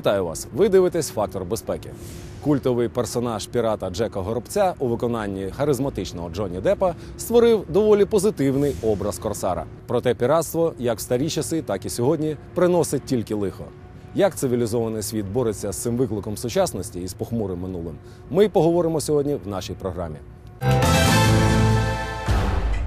Вітаю вас! Ви дивитесь фактор безпеки. Культовий персонаж пірата Джека Горобця у виконанні харизматичного Джонні Деппа створив доволі позитивний образ корсара. Проте піратство, як в старі часи, так і сьогодні, приносить тільки лихо. Як цивілізований світ бореться з цим викликом сучасності і з похмурим минулим, ми поговоримо сьогодні в нашій програмі.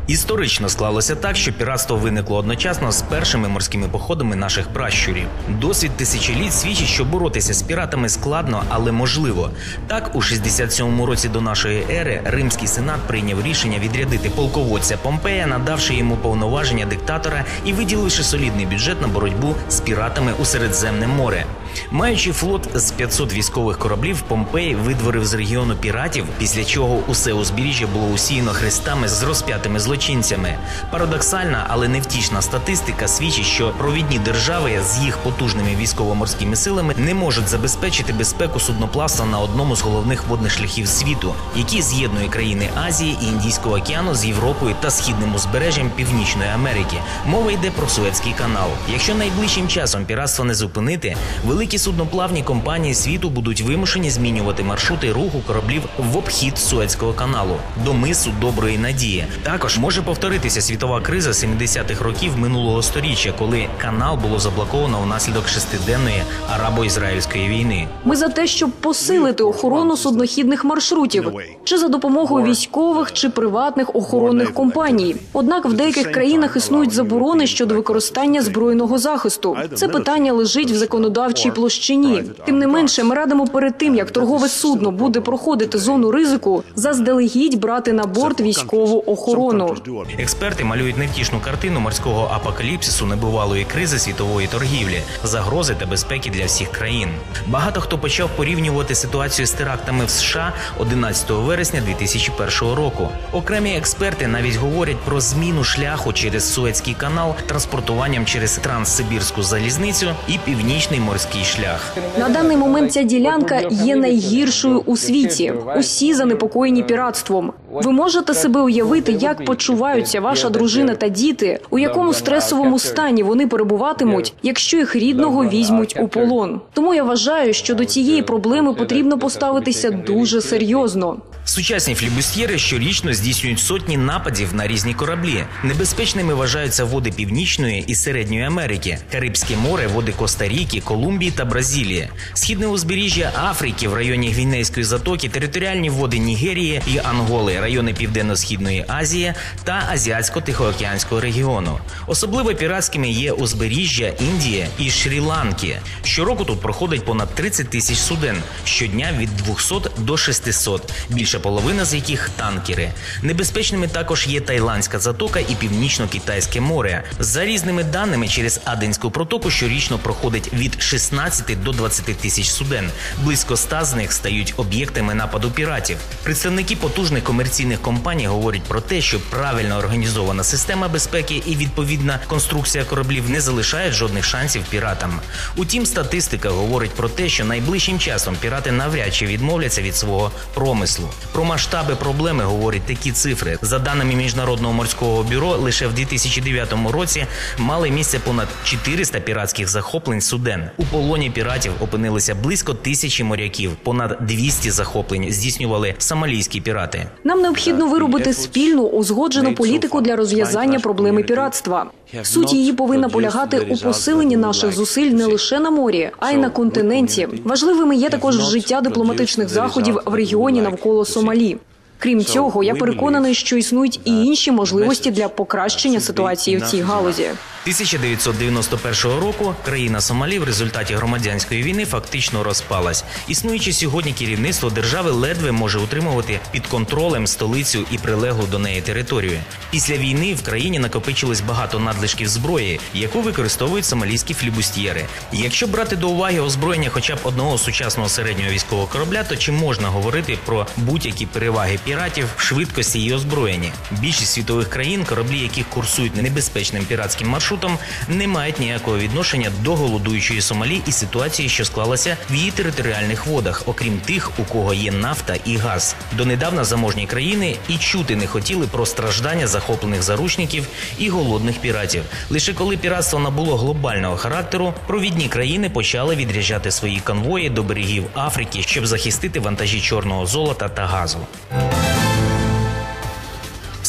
Історично склалося так, що піратство виникло одночасно з першими морськими походами наших пращурів. Досвід тисячоліть свідчить, що боротися з піратами складно, але можливо. Так, у 67-му році до нашої ери Римський сенат прийняв рішення відрядити полководця Помпея, надавши йому повноваження диктатора і виділивши солідний бюджет на боротьбу з піратами у Середземне море. Маючи флот з 500 військових кораблів, Помпей видворив з регіону піратів, після чого усе узбережжя було усіяно хрестами з розп'ятими злочинцями. Парадоксальна, але невтішна статистика свідчить, що провідні держави з їх потужними військово-морськими силами не можуть забезпечити безпеку судноплавства на одному з головних водних шляхів світу, який з'єднує країни Азії і Індійського океану з Європою та східним узбережжям Північної Америки. Мова йде про Суецький канал. Якщо найближчим часом піратство не зупинити, великі судноплавні компанії світу будуть вимушені змінювати маршрути руху кораблів в обхід Суецького каналу до мису Доброї Надії. Також може повторитися світова криза 70-х років минулого століття, коли канал було заблоковано внаслідок шестиденної арабо-ізраїльської війни. Ми за те, щоб посилити охорону суднохідних маршрутів, чи за допомогою військових чи приватних охоронних компаній. Однак в деяких країнах існують заборони щодо використання збройного захисту. Це питання лежить в законодавчій площині. Тим не менше, ми радимо перед тим, як торгове судно буде проходити зону ризику, заздалегідь брати на борт військову охорону. Експерти малюють невтішну картину морського апокаліпсису небувалої кризи світової торгівлі, загрози та безпеки для всіх країн. Багато хто почав порівнювати ситуацію з терактами в США 11 вересня 2001 року. Окремі експерти навіть говорять про зміну шляху через Суецький канал транспортуванням через Транссибірську залізницю і північний морський шлях. На даний момент ця ділянка є найгіршою у світі. Усі занепокоєні піратством. Ви можете себе уявити, як почуваються ваша дружина та діти, у якому стресовому стані вони перебуватимуть, якщо їх рідного візьмуть у полон. Тому я вважаю, що до цієї проблеми потрібно поставитися дуже серйозно. Сучасні флібустьєри щорічно здійснюють сотні нападів на різні кораблі. Небезпечними вважаються води Північної і Середньої Америки, Карибське море, води Коста-Ріки, Колумбії та Бразилії, східне узбережжя Африки в районі Гвінейської затоки, територіальні води Нігерії і Анголи, райони Південно-східної Азії та Азіатсько-Тихоокеанського регіону. Особливо піратськими є узбережжя Індії і Шрі-Ланки. Щороку тут проходить понад 30 тисяч суден, щодня від 200 до 600, більша половина з яких танкери. Небезпечними також є Тайландська затока і Північно-Китайське море. За різними даними, через Аденську протоку щорічно проходить від 16 до 20 тисяч суден. Близько 100 з них стають об'єктами нападу піратів. Представники потужних комерційних компаній говорять про те, що правильно організована система безпеки і відповідна конструкція кораблів не залишають жодних шансів піратам. Утім, статистика говорить про те, що найближчим часом пірати навряд чи відмовляться від свого промислу. Про масштаби проблеми говорять такі цифри. За даними міжнародного морського бюро, лише в 2009 році мали місце понад 400 піратських захоплень суден. У полоні піратів опинилися близько тисячі моряків. Понад 200 захоплень здійснювали сомалійські пірати. Нам необхідно виробити спільну узгоджену політику для розв'язання проблеми піратства. Суть її повинна полягати у посиленні наших зусиль не лише на морі, а й на континенті. Важливими є також вжиття дипломатичних заходів в регіоні навколо Сомалі. Крім цього, я переконаний, що існують і інші можливості для покращення ситуації в цій галузі. 1991 року країна Сомалі в результаті громадянської війни фактично розпалась. Існуючи сьогодні керівництво держави ледве може утримувати під контролем столицю і прилеглу до неї територію. Після війни в країні накопичилось багато надлишків зброї, яку використовують сомалійські флібустьєри. Якщо брати до уваги озброєння хоча б одного сучасного середнього військового корабля, то чи можна говорити про будь-які переваги піратів в швидкості і озброєнні? Більшість світових країн, кораблі яких курсують небезпечним піратським маршрутом, маршрутом, не мають ніякого відношення до голодуючої Сомалі і ситуації, що склалася в її територіальних водах, окрім тих, у кого є нафта і газ. Донедавна заможні країни і чути не хотіли про страждання захоплених заручників і голодних піратів. Лише коли піратство набуло глобального характеру, провідні країни почали відряджати свої конвої до берегів Африки, щоб захистити вантажі чорного золота та газу.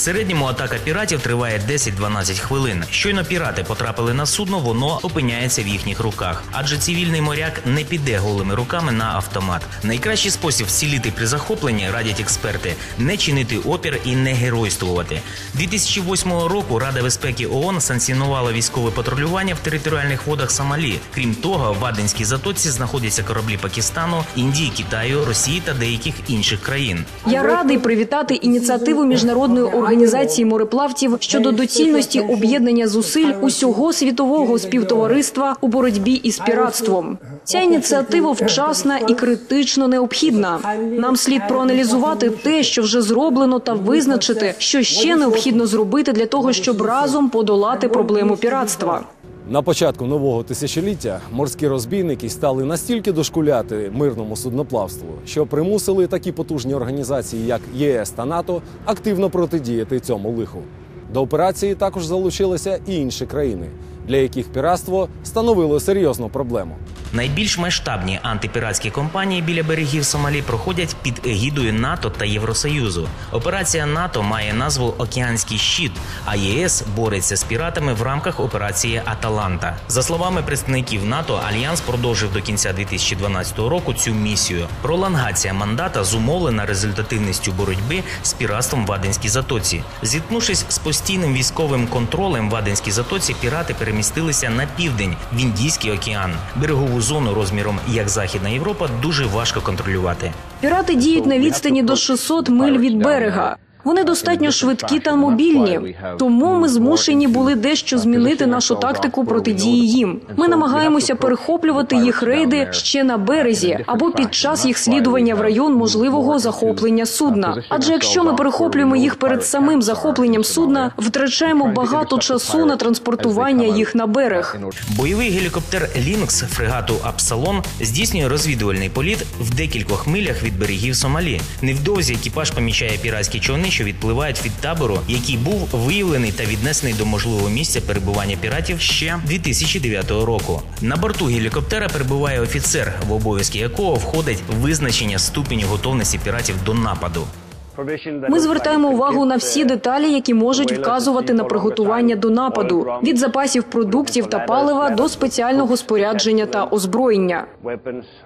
Середньому атака піратів триває 10-12 хвилин. Щойно пірати потрапили на судно, воно опиняється в їхніх руках, адже цивільний моряк не піде голими руками на автомат. Найкращий спосіб вціліти при захопленні радять експерти не чинити опір і не геройствувати. 2008 року Рада безпеки ООН санкціонувала військове патрулювання в територіальних водах Сомалі. Крім того, в Аденській затоці знаходяться кораблі Пакистану, Індії, Китаю, Росії та деяких інших країн. Я радий привітати ініціативу міжнародної організації мореплавців щодо доцільності об'єднання зусиль усього світового співтовариства у боротьбі із піратством. Ця ініціатива вчасна і критично необхідна. Нам слід проаналізувати те, що вже зроблено, та визначити, що ще необхідно зробити для того, щоб разом подолати проблему піратства. На початку нового тисячоліття морські розбійники стали настільки дошкуляти мирному судноплавству, що примусили такі потужні організації, як ЄС та НАТО, активно протидіяти цьому лиху. До операції також залучилися і інші країни, для яких піратство становило серйозну проблему. Найбільш масштабні антипіратські компанії біля берегів Сомалі проходять під егідою НАТО та Євросоюзу. Операція НАТО має назву Океанський щит, а ЄС бореться з піратами в рамках операції Аталанта. За словами представників НАТО, альянс продовжив до кінця 2012 року цю місію. Пролонгація мандата зумовлена результативністю боротьби з піратством в Аденській затоці. Зіткнувшись з постійним військовим контролем в Аденській затоці, пірати перемістилися на південь в Індійський океан. Берегову зону розміром як Західна Європа дуже важко контролювати. Пірати діють на відстані до 600 миль від берега. Вони достатньо швидкі та мобільні, тому ми змушені були дещо змінити нашу тактику протидії їм. Ми намагаємося перехоплювати їх рейди ще на березі або під час їх слідування в район можливого захоплення судна. Адже якщо ми перехоплюємо їх перед самим захопленням судна, втрачаємо багато часу на транспортування їх на берег. Бойовий гелікоптер Лінкс фрегату Апсалон здійснює розвідувальний політ в декількох милях від берегів Сомалі. Невдовзі екіпаж помічає піратські човни, що відпливають від табору, який був виявлений та віднесений до можливого місця перебування піратів ще 2009 року. На борту гелікоптера перебуває офіцер, в обов'язки якого входить визначення ступеню готовності піратів до нападу. Ми звертаємо увагу на всі деталі, які можуть вказувати на приготування до нападу від запасів продуктів та палива до спеціального спорядження та озброєння.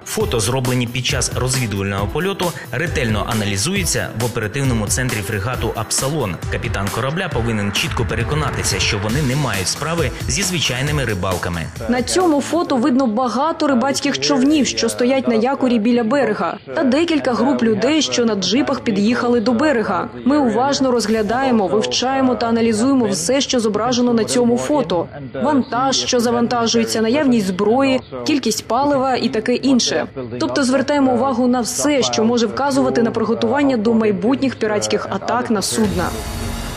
Фото, зроблені під час розвідувального польоту, ретельно аналізуються в оперативному центрі фрегату Апсалон. Капітан корабля повинен чітко переконатися, що вони не мають справи зі звичайними рибалками. На цьому фото видно багато рибацьких човнів, що стоять на якорі біля берега, та декілька груп людей, що на джипах під'їхали до берега. Ми уважно розглядаємо, вивчаємо та аналізуємо все, що зображено на цьому фото: вантаж, що завантажується, наявність зброї, кількість палива і таке інше. Тобто звертаємо увагу на все, що може вказувати на приготування до майбутніх піратських атак на судна.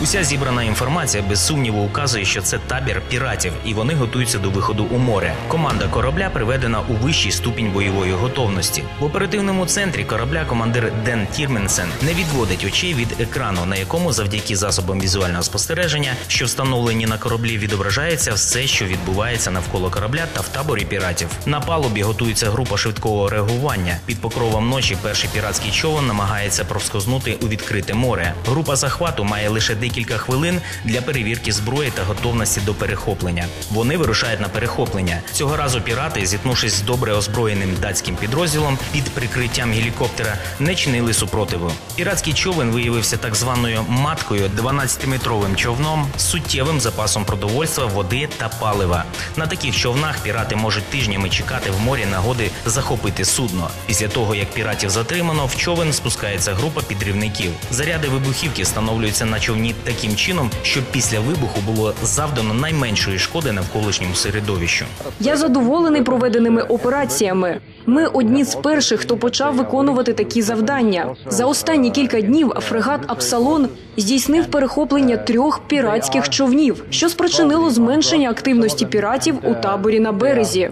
Уся зібрана інформація без сумніву указує, що це табір піратів, і вони готуються до виходу у море. Команда корабля приведена у вищий ступінь бойової готовності. В оперативному центрі корабля командир Ден Тірменсен не відводить очей від екрану, на якому завдяки засобам візуального спостереження, що встановлені на кораблі, відображається все, що відбувається навколо корабля та в таборі піратів. На палубі готується група швидкого реагування. Під покровом ночі перший піратський човен намагається проскознути у відкрите море. Група захвату має лише декілька хвилин для перевірки зброї та готовності до перехоплення. Вони вирушають на перехоплення. Цього разу пірати, зіткнувшись з добре озброєним датським підрозділом під прикриттям гелікоптера, не чинили супротиву. Піратський човен виявився так званою маткою 12-метровим човном з суттєвим запасом продовольства, води та палива. На таких човнах пірати можуть тижнями чекати в морі нагоди захопити судно. Після того як піратів затримано, в човен спускається група підривників. Заряди вибухівки встановлюються на човні таким чином, щоб після вибуху було завдано найменшої шкоди навколишньому середовищу. Я задоволений проведеними операціями. Ми одні з перших, хто почав виконувати такі завдання. За останні кілька днів фрегат Апсалон здійснив перехоплення трьох піратських човнів, що спричинило зменшення активності піратів у таборі на березі.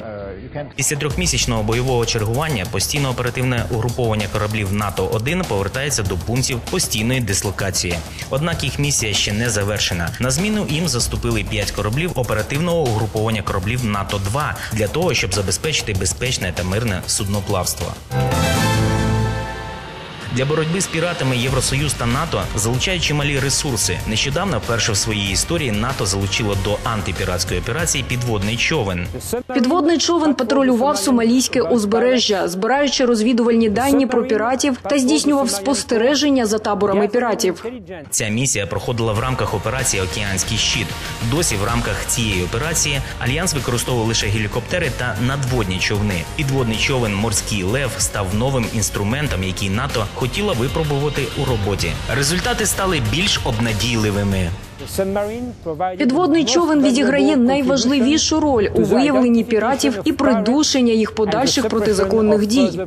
Після трьохмісячного бойового чергування постійно оперативне угруповання кораблів НАТО 1 повертається до пунктів постійної дислокації. Однак їх місія ще не завершена. На зміну їм заступили п'ять кораблів оперативного угруповання кораблів НАТО 2 для того, щоб забезпечити безпечне та мирне судноплавство. Для боротьби з піратами Євросоюз та НАТО залучають чималі ресурси. Нещодавно вперше в своїй історії НАТО залучило до антипіратської операції підводний човен. Підводний човен патрулював сомалійське узбережжя, збираючи розвідувальні дані про піратів та здійснював спостереження за таборами піратів. Ця місія проходила в рамках операції Океанський щит. Досі в рамках цієї операції альянс використовував лише гелікоптери та надводні човни. Підводний човен Морський лев став новим інструментом, який НАТО хотіла випробувати у роботі. Результати стали більш обнадійливими. Підводний човен відіграє найважливішу роль у виявленні піратів і придушення їх подальших протизаконних дій.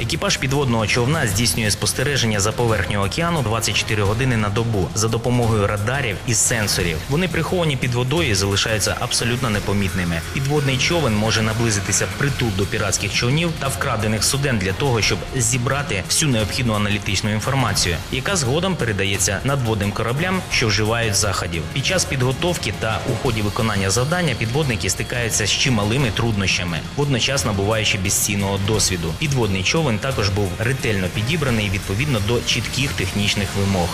Екіпаж підводного човна здійснює спостереження за поверхнею океану 24 години на добу за допомогою радарів і сенсорів. Вони приховані під водою і залишаються абсолютно непомітними. Підводний човен може наблизитися притул до піратських човнів та вкрадених суден для того, щоб зібрати всю необхідну аналітичну інформацію, яка згодом передається надводним кораблям, що вживають заходів. Під час підготовки та у ході виконання завдання підводники стикаються з чималими труднощами, водночас набуваючи безцінного досвіду. Підводний човен також був ретельно підібраний відповідно до чітких технічних вимог.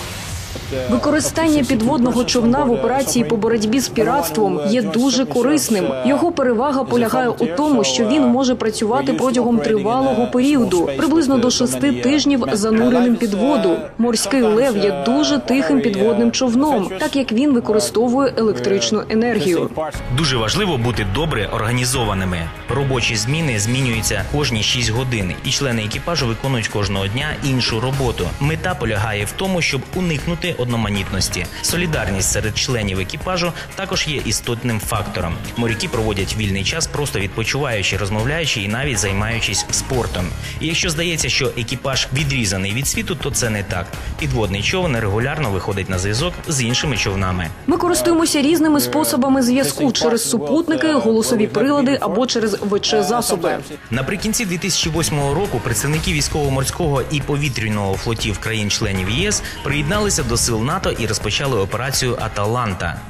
Використання підводного човна в операції по боротьбі з піратством є дуже корисним. Його перевага полягає у тому, що він може працювати протягом тривалого періоду, приблизно до шести тижнів зануреним під воду. Морський лев є дуже тихим підводним човном, так як він використовує електричну енергію. Дуже важливо бути добре організованими. Робочі зміни змінюються кожні 6 годин, і члени екіпажу виконують кожного дня іншу роботу. Мета полягає в тому, щоб уникнути одноманітності. Солідарність серед членів екіпажу також є істотним фактором. Моряки проводять вільний час, просто відпочиваючи, розмовляючи і навіть займаючись спортом. І якщо здається, що екіпаж відрізаний від світу, то це не так. Підводний човен регулярно виходить на зв'язок з іншими човнами. Ми користуємося різними способами зв'язку через супутники, голосові прилади або через ВЧ засоби. Наприкінці 2008 року представники військово-морського і повітряного флотів країн-членів ЄС приєдналися до сил НАТО і розпочали операцію Аталанта.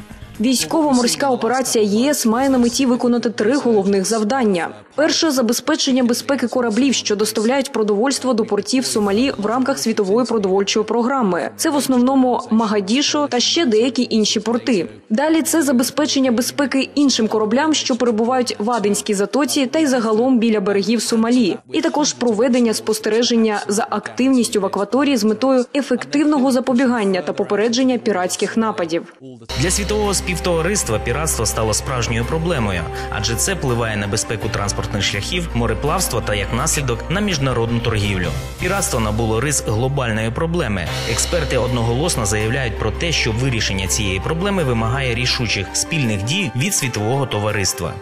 Військово-морська операція ЄС має на меті виконати три головних завдання: перше забезпечення безпеки кораблів, що доставляють продовольство до портів Сомалі в рамках світової продовольчої програми. Це в основному Магадішо та ще деякі інші порти. Далі це забезпечення безпеки іншим кораблям, що перебувають в Аденській затоці та й загалом біля берегів Сомалі, і також проведення спостереження за активністю в акваторії з метою ефективного запобігання та попередження піратських нападів. Для світового співтовариства піратство стало справжньою проблемою, адже це впливає на безпеку транспортних шляхів, мореплавство та як наслідок на міжнародну торгівлю. Піратство набуло рис глобальної проблеми. Експерти одноголосно заявляють про те, що вирішення цієї проблеми вимагає рішучих спільних дій від світового товариства.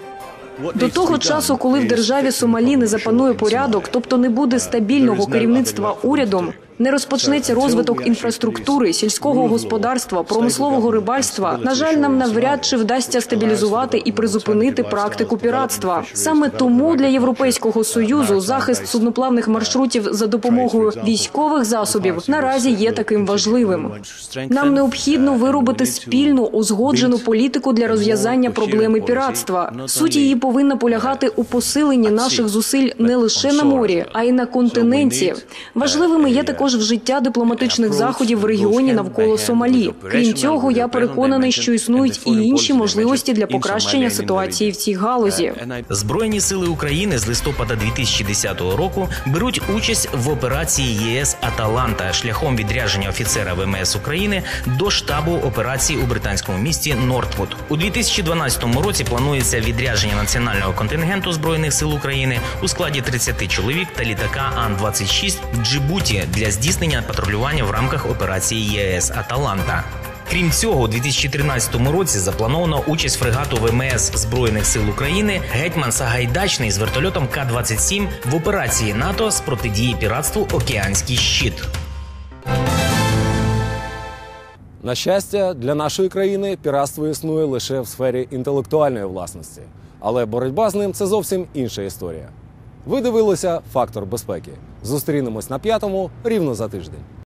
До того часу, коли в державі Сомалі не запанує порядок, тобто не буде стабільного керівництва урядом, не розпочнеться розвиток інфраструктури, сільського господарства, промислового рибальства. На жаль, нам навряд чи вдасться стабілізувати і призупинити практику піратства. Саме тому для європейського союзу захист судноплавних маршрутів за допомогою військових засобів наразі є таким важливим. Нам необхідно виробити спільну узгоджену політику для розв'язання проблеми піратства. Суть її повинна полягати у посиленні наших зусиль не лише на морі, а й на континенті. Важливими є також вжиття дипломатичних заходів в регіоні навколо Сомалі. Крім цього, я переконаний, що існують і інші можливості для покращення ситуації в цій галузі. Збройні сили України з листопада 2010 року беруть участь в операції ЄС Аталанта шляхом відрядження офіцера ВМС України до штабу операції у британському місті Нортвуд. У 2012 році планується відрядження національного контингенту збройних сил України у складі 30 чоловік та літака Ан-26 в Джибуті для здійснення патрулювання в рамках операції ЄС Аталанта. Крім цього, у 2013 році заплановано участь фрегату ВМС Збройних сил України Гетьман Сагайдачний з вертольотом К-27 в операції НАТО з протидії піратству Океанський щит. На щастя, для нашої країни піратство існує лише в сфері інтелектуальної власності, але боротьба з ним це зовсім інша історія. Ви дивилися фактор безпеки. Зустрінемось на п'ятому рівно за тиждень.